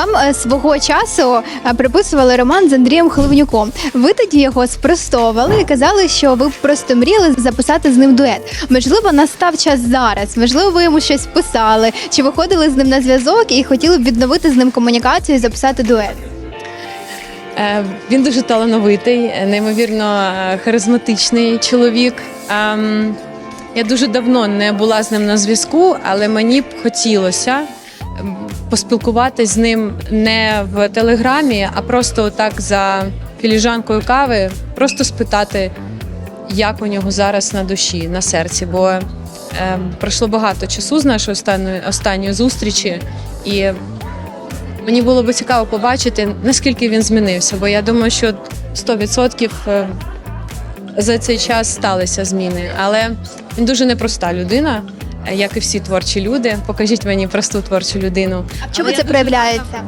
Вам е, свого часу е, приписували роман з Андрієм Хливнюком. Ви тоді його спростовували і казали, що ви просто мріяли записати з ним дует. Можливо, настав час зараз. Можливо, ви йому щось писали, чи виходили з ним на зв'язок і хотіли б відновити з ним комунікацію і записати дует. Е, Він дуже талановитий, неймовірно харизматичний чоловік. Ем, Я дуже давно не була з ним на зв'язку, але мені б хотілося поспілкуватись з ним не в телеграмі, а просто так за філіжанкою кави, просто спитати, як у нього зараз на душі, на серці. Бо ем, пройшло багато часу з нашої останньої, останньої зустрічі, і Мені було би цікаво побачити, наскільки він змінився, бо я думаю, що 100% е, за цей час сталися зміни. Але він дуже непроста людина, е, як і всі творчі люди. Покажіть мені просту творчу людину. Чому це проявляється?